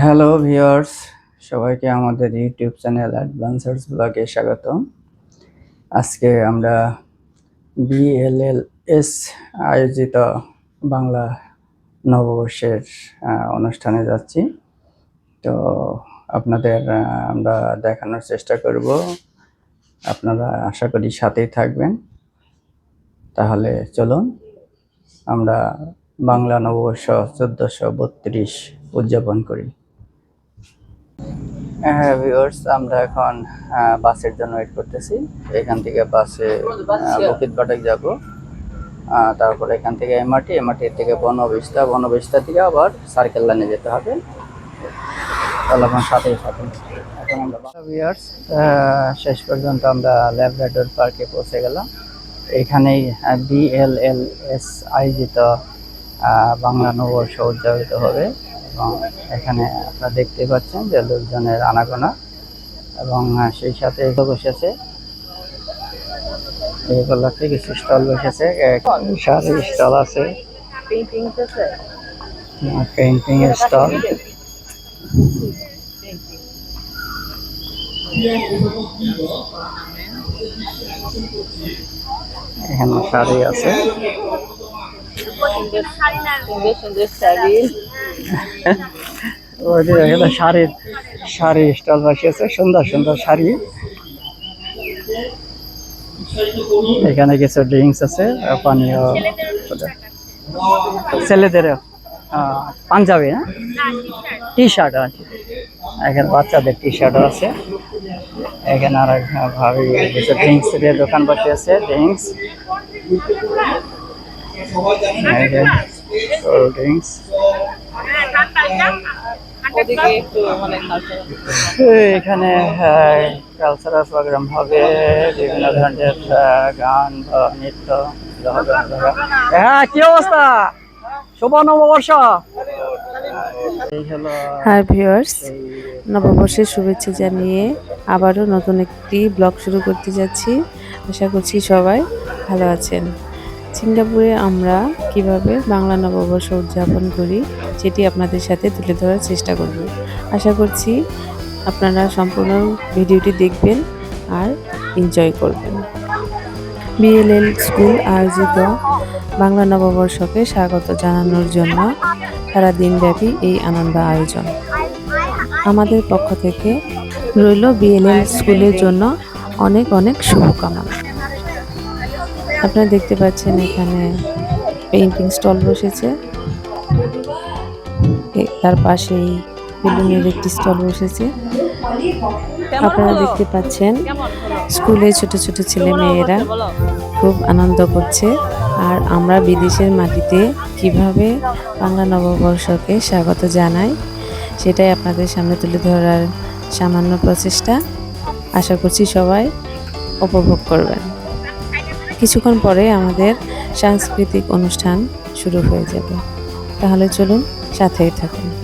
Hello viewers সবাইকে আমাদের YouTube channel অ্যাডভান্সার্স ব্লগে স্বাগত আজকে আমরা বিএলএলএস আয়োজিত বাংলা নববর্ষের অনুষ্ঠানে যাচ্ছি। তো আপনাদের আমরা দেখানোর চেষ্টা করব। আপনারা আশা করি সাথেই থাকবেন। তাহলে চলুন, আমরা বাংলা নববর্ষ চোদ্দোশো বত্রিশ উদযাপন করি। হ্যাঁ ভিউয়ার্স আমরা এখন বাসের জন্য ওয়েট করতেছি। এখান থেকে বাসে বকিত বাটাক যাব। তারপর এখান থেকে এমআরটি এমআরটি থেকে বনবিস্তা। বনবিস্তা থেকে আবার সার্কেল লাইনে যেতে হবে। তাহলে আপনার সাথেই থাকুন। এখন আমরা ভিউয়ার্স শেষ পর্যন্ত আমরা ল্যাবরেটর পার্কে পৌঁছে গেলাম। এখানেই বিএলএলএস আয়োজিত বাংলা নববর্ষ উদযাপিত হবে। এবং এখানে আপনারা দেখতে পাচ্ছেন যে লোকজনের আনাগোনা এবং সেই সাথে বসেছে। এইগুলোতে কিছু স্টল বসেছে। শাড়ি স্টল আছে। পেন্টিং এর স্টল। এখানে শাড়ি আছে। শাড়ি। এখানে শাড়ির শাড়ি স্টল বসিয়েছে সুন্দর সুন্দর শাড়ি। এখানে কিছু ড্রিঙ্কস আছে পানীয় ছেলেদের পাঞ্জাবি না টি শার্ট আছে এখানে বাচ্চাদের টি শার্টও আছে। এখানে আর ভাবি কিছু ড্রিঙ্কস এর দোকান বসিয়েছে, ড্রিঙ্কস। এখানে কালচারাল প্রোগ্রাম হবে, বিভিন্ন ধরনের গান, বা নৃত্য। হ্যাঁ কি অবস্থা? শুভ নববর্ষ। হাই ভিউয়ার্স নববর্ষের শুভেচ্ছা জানিয়ে আবারও নতুন একটি ব্লগ শুরু করতে যাচ্ছি। আশা করছি সবাই ভালো আছেন। সিঙ্গাপুরে আমরা কীভাবে বাংলা নববর্ষ উদযাপন করি সেটি আপনাদের সাথে তুলে ধরার চেষ্টা করব। আশা করছি আপনারা সম্পূর্ণ ভিডিওটি দেখবেন আর এনজয় করবেন। বিএলএল স্কুল আয়োজিত বাংলা নববর্ষকে স্বাগত জানানোর জন্য সারা দিনব্যাপী এই আনন্দ আয়োজন। আমাদের পক্ষ থেকে রইল বিএলএল স্কুলের জন্য অনেক অনেক শুভকামনা। আপনারা দেখতে পাচ্ছেন এখানে পেইন্টিং স্টল বসেছে। তার পাশেই বেলুনের একটি স্টল বসেছে। আপনারা দেখতে পাচ্ছেন স্কুলে ছোট ছোট ছেলে মেয়েরা খুব আনন্দ করছে। আর আমরা বিদেশের মাটিতে কীভাবে বাংলা নববর্ষকে স্বাগত জানাই সেটাই আপনাদের সামনে তুলে ধরার সামান্য প্রচেষ্টা। আশা করছি সবাই উপভোগ করবেন। কিছুক্ষণ পরে আমাদের সাংস্কৃতিক অনুষ্ঠান শুরু হয়ে যাবে। তাহলে চলুন সাথেই থাকুন।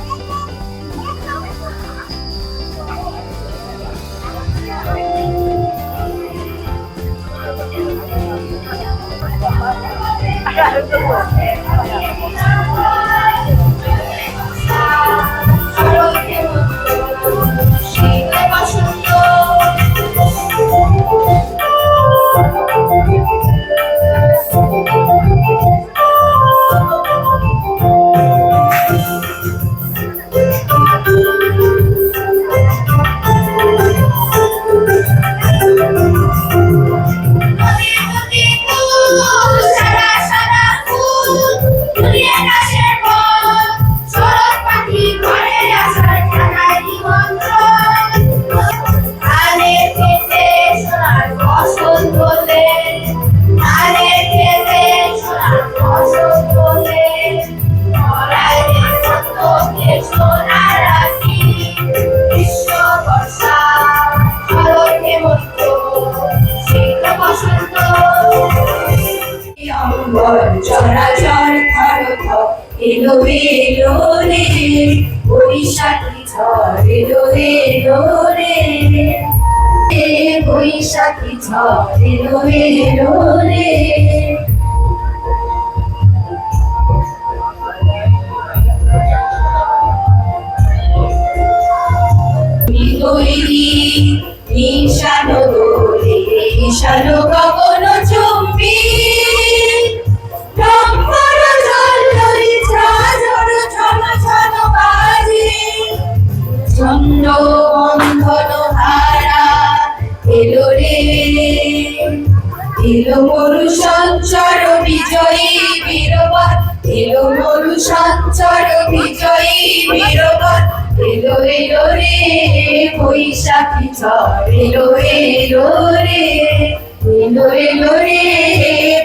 চরাচর থর এলো এলো রে। বৈশাখী ঝড়, এলো এলো রে। বৈশাখী ঝড়, এলো এলো রে। নিশানো দোলে নিশানো কখনো বন্ধন হারা এলো রে, এলো মরু সঞ্চর বিজয়ী বীরবর। এলো মরু সঞ্চর বিজয়ী বীরবর। এলো এলো রে, বৈশাখী ঝড়। এলো এলো রে, এলো এলো রে,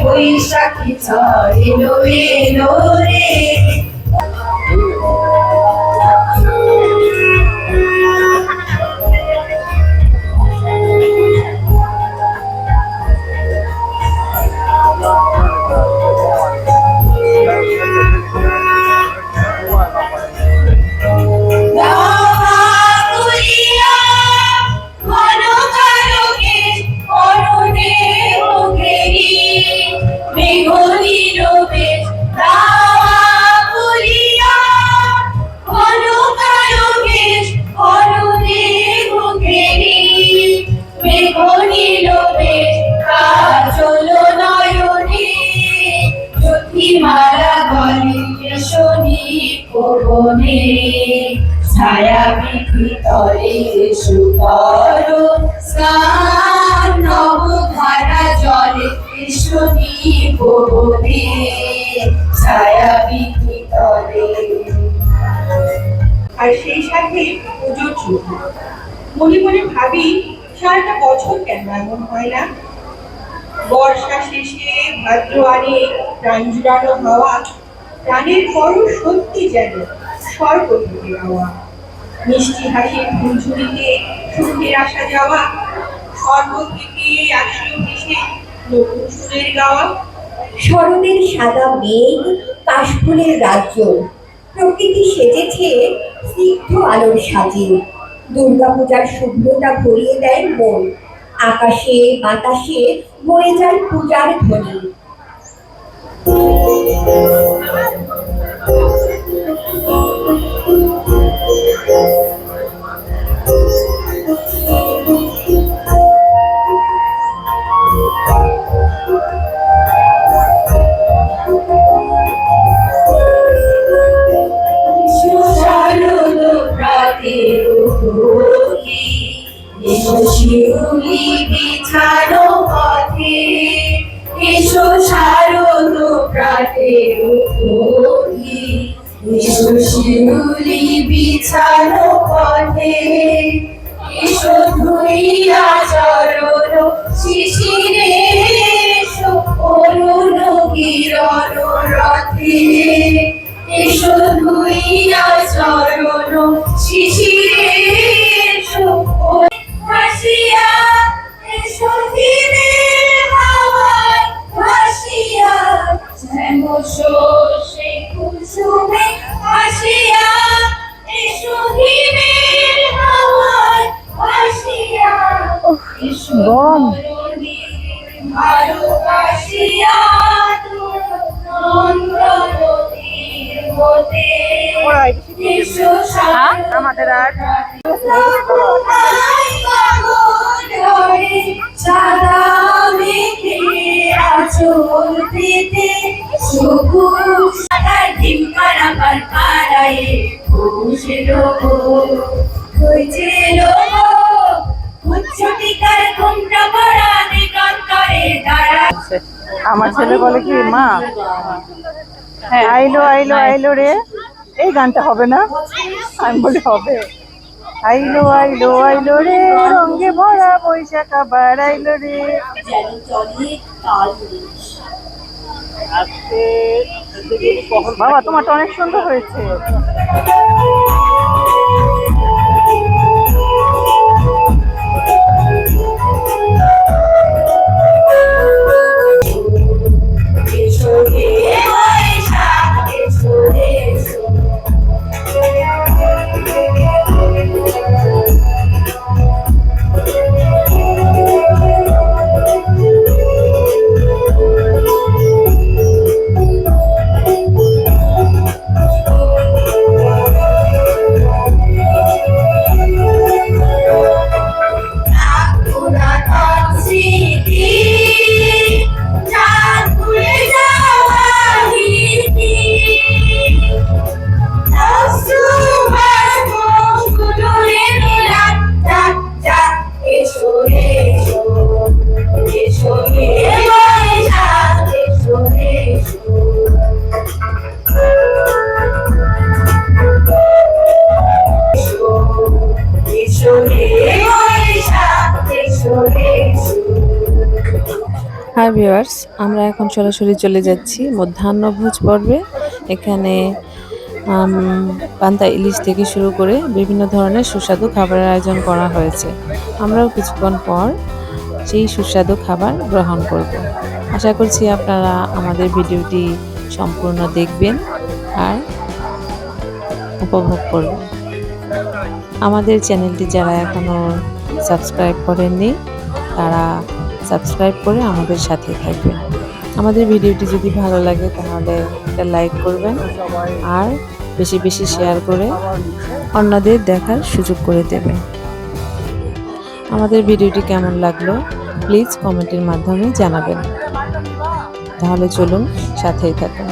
বৈশাখী ঝড়। এলো এলো রে মনে মনে ভাবি, সারাটা বছর কেন এমন হয় না? বর্ষা শেষে ভাদ্র আনে প্রাণ জুড়ানো হাওয়া, প্রাণের পর সত্যি যেন স্বর্গ থেকে হাওয়া। মিষ্টি হাসির ফুলঝুরিতে সুখের আসা যাওয়া স্বর্গ থেকে আসলো ভেসে নতুন সুরের গাওয়া। শরতের সাদা মেঘ, কাশফুলের রাজ্য, প্রকৃতি সেজেছে স্নিগ্ধ আলোর সাজে। দুর্গাপূজার শুভ্রতা ভরিয়ে দেয় মন। আকাশে বাতাসে বয়ে যায় পূজার ধ্বনি। শারদ আমার ছেলে বলে কি মা? হ্যাঁ। আইলো আইলো আইলো রে। এই গানটা হবে না? আমি বলি হবে। আইলো আইলো আইলো রে রঙ্গে ভরা বৈশাখ আবার আইলো রে। বাবা তোমারটা অনেক সুন্দর হয়েছে। এসো হাই ভিউয়ার্স আমরা এখন সরাসরি চলে যাচ্ছি মধ্যাহ্নভোজ পর্বে। এখানে পান্তা ইলিশ থেকে শুরু করে বিভিন্ন ধরনের সুস্বাদু খাবারের আয়োজন করা হয়েছে। আমরাও কিছুক্ষণ পর সেই সুস্বাদু খাবার গ্রহণ করব। আশা করছি আপনারা আমাদের ভিডিওটি সম্পূর্ণ দেখবেন আর উপভোগ করবেন। আমাদের চ্যানেলটি যারা এখনও সাবস্ক্রাইব করেননি, তারা সাবস্ক্রাইব করে আমাদের সাথে থাকবেন। আমাদের ভিডিওটি যদি ভালো লাগে তাহলে একটা লাইক করবেন আর বেশি বেশি শেয়ার করে অন্যদের দেখার সুযোগ করে দেবেন। আমাদের ভিডিওটি কেমন লাগল প্লিজ কমেন্টের মাধ্যমে জানাবেন। তাহলে চলুন সাথেই থাকুন।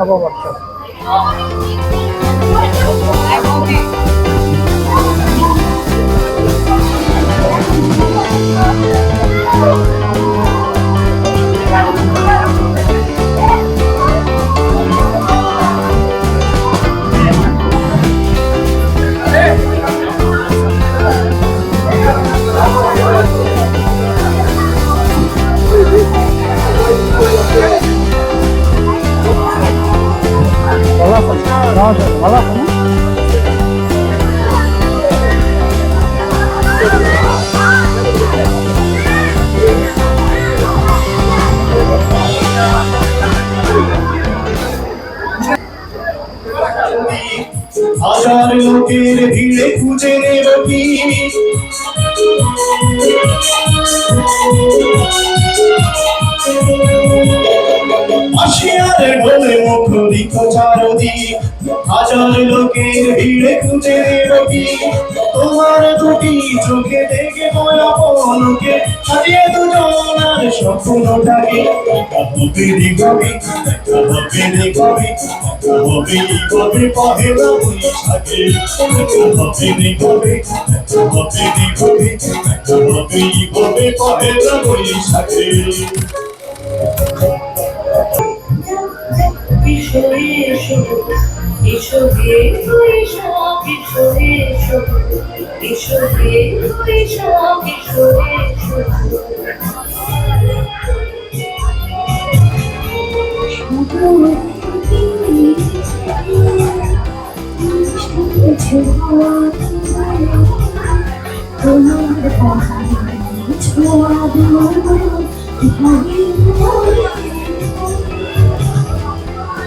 নববর্ষ। ভালো আছেন না? হাজার লোকের ভিড়ে খুঁজে নেব কি আসিয়ার ঢোলে মুখরিত চারদিক হাজার লোকের ভিড়ে খুঁজে কি তোমার দুটি চোখে দেখে পলকে সাজিয়ে দুজনার স্বপ্নটাকে। কবে কবি কবে কবি কবে কবে পহেলা বৈশাখে কবে কবে কবে কবে কবে কবে পহেলা বৈশাখে এসো এসো এসো গে এসো এসো এসো এসো। গে এসো এসো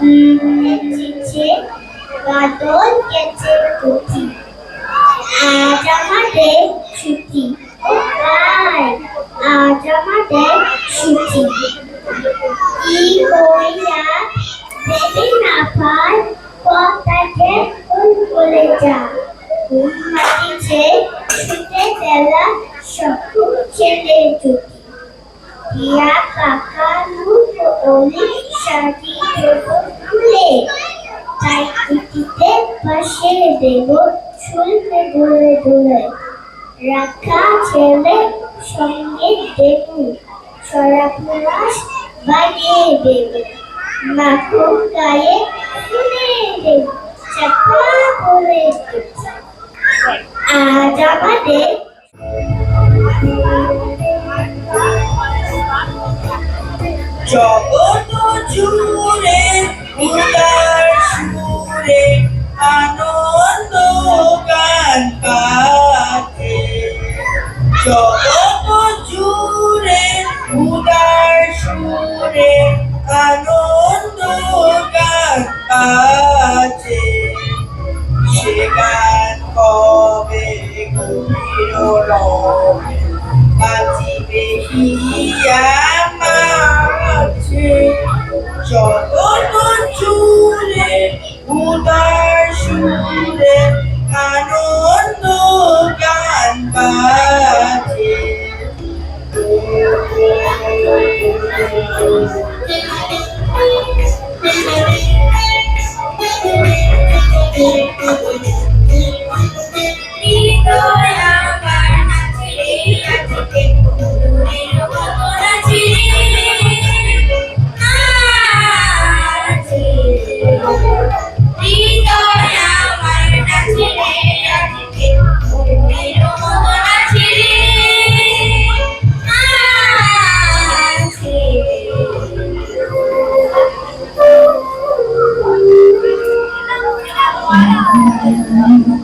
গেছে বাদল গেছে টুকি আজ আমাদের ছুটি। তাই আজ আমাদের ছুটি। কি কইরা দেবে না পার পথটাকে কোন বলে যা। ঘুম মাটিছে ছুটে দেলা সকল ছেলে ছুটি টিয়া কাকা রূপ অলি সাজিয়ে দেব ফুলে তাই কুটিতে পাশে দেব শুনতে দোলে দোলে রাখা ছেলে সঙ্গে দেব সরাপুরাস বাজিয়ে দেব মাখন গায়ে শুনে দেব চাপা বলে দেব আজ জগত জুড়ে, উদার সুরে আনন্দ গান গাছে। জগত জুড়ে, উদার সুরে আনন্দ গান গাছে। সে গান কবে গভীর রবে, বাঁচিবে হিয়া joy. আমার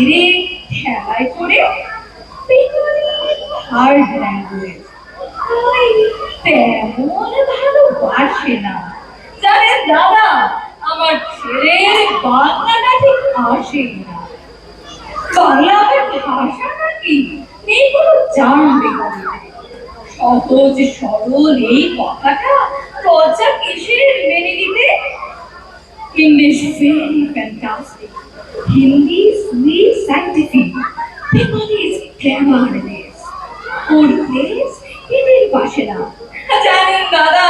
ছেড়ে খেলায় করে ভালোবাসে না। দাদা, আমার বাংলাটা ঠিক আসেই না। বাংলা ভাষা নাকি নেই কোনো জানবে সরল এই কথাটা লজ্জা কিসের মেনে নিতে? English very fantastic Hindi sweet scientific Bengali is glamourless or place এদের পাশে না জানেন দাদা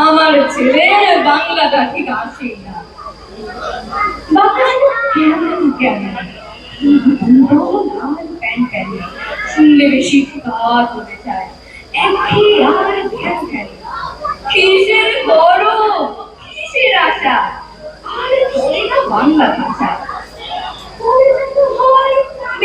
আমার ছেলের বাংলাটা ঠিক আসেই না। বাংলা কেমন কেমন? শুনলে বেশি কাজ হতে চায়? একই আর ধ্যান ধ্যান। কিসের বড়? কিসের আশা? আর চলে না বাংলা ভাষা কবে যেন হয় বেঙ্গলিতে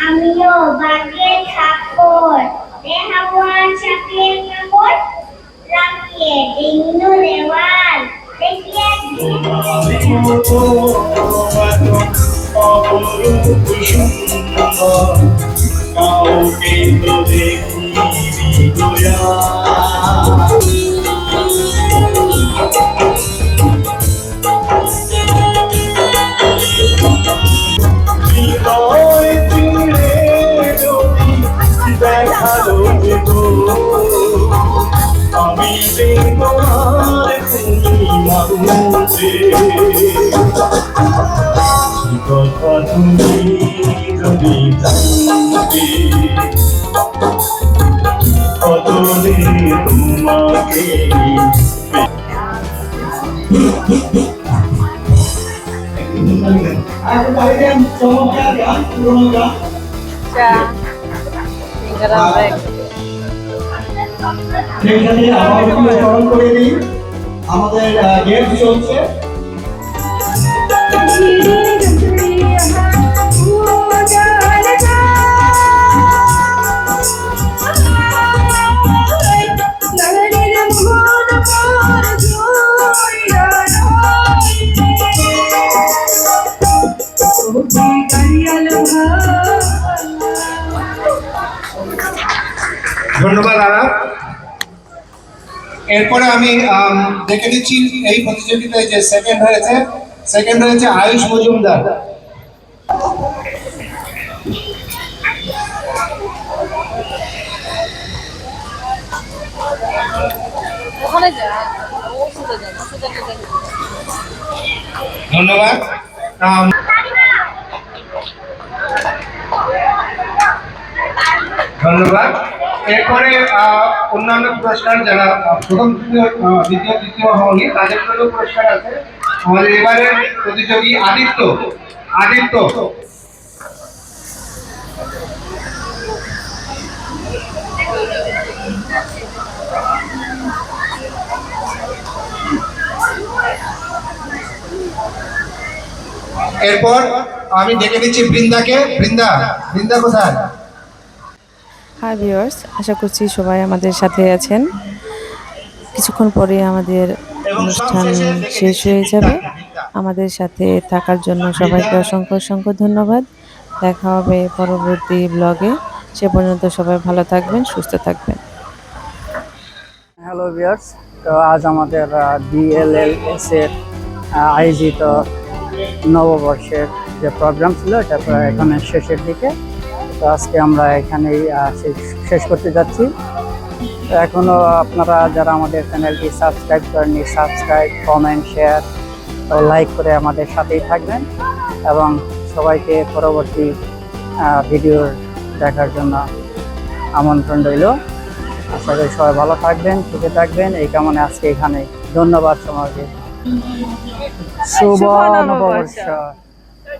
আমিও বাগে থাকর দেহাওয়া চাকরির কাপড় রাখিয়ে ডিঙ্গু দেওয়াল। দেখিয়ে কাউকে তো দেখি দয়া কথা তুমি যদি জানতে কতলে তোমাকে আর বাইরে চমৎকার গান পুরোনো গান সেখানে আবার একটু স্মরণ করে দিই আমাদের গেম চলছে। এরপরে আমি দেখে দিচ্ছি এই প্রতিযোগিতায় যে সেকেন্ড হয়েছে সেকেন্ড হয়েছে আয়ুষ মজুমদার। ধন্যবাদ। ধন্যবাদ। এরপরে অন্যান্য পুরস্কার যারা প্রথম, দ্বিতীয় তৃতীয় হয়নি তাদের জন্য পুরস্কার আছে। আমাদের এবারের প্রতিযোগী আদিত্য আদিত্য। এরপর আমি ডেকে দিচ্ছি বৃন্দাকে। বৃন্দা বৃন্দা কোথায়? হাই ভিউয়ার্স আশা করছি সবাই আমাদের সাথে আছেন। কিছুক্ষণ পরে আমাদের অনুষ্ঠান শেষ হয়ে যাবে। আমাদের সাথে থাকার জন্য সবাইকে অসংখ্য অসংখ্য ধন্যবাদ। দেখা হবে পরবর্তী ব্লগে সে পর্যন্ত সবাই ভালো থাকবেন, সুস্থ থাকবেন। হ্যালো ভিউয়ার্স তো আজ আমাদের ডিএলএলএস এর আয়োজিত নববর্ষের যে প্রোগ্রাম ছিল এটা এখানে শেষের দিকে। তো আজকে আমরা এখানেই শেষ- শেষ করতে যাচ্ছি। তো এখনও আপনারা যারা আমাদের চ্যানেলটি সাবস্ক্রাইব করেননি সাবস্ক্রাইব কমেন্ট শেয়ার ও লাইক করে আমাদের সাথেই থাকবেন এবং সবাইকে পরবর্তী ভিডিও দেখার জন্য আমন্ত্রণ রইল। আশা করি সবাই ভালো থাকবেন সুখে থাকবেন। এই কামনে আজকে এখানে ধন্যবাদ সমাজে শুভ। নববর্ষ।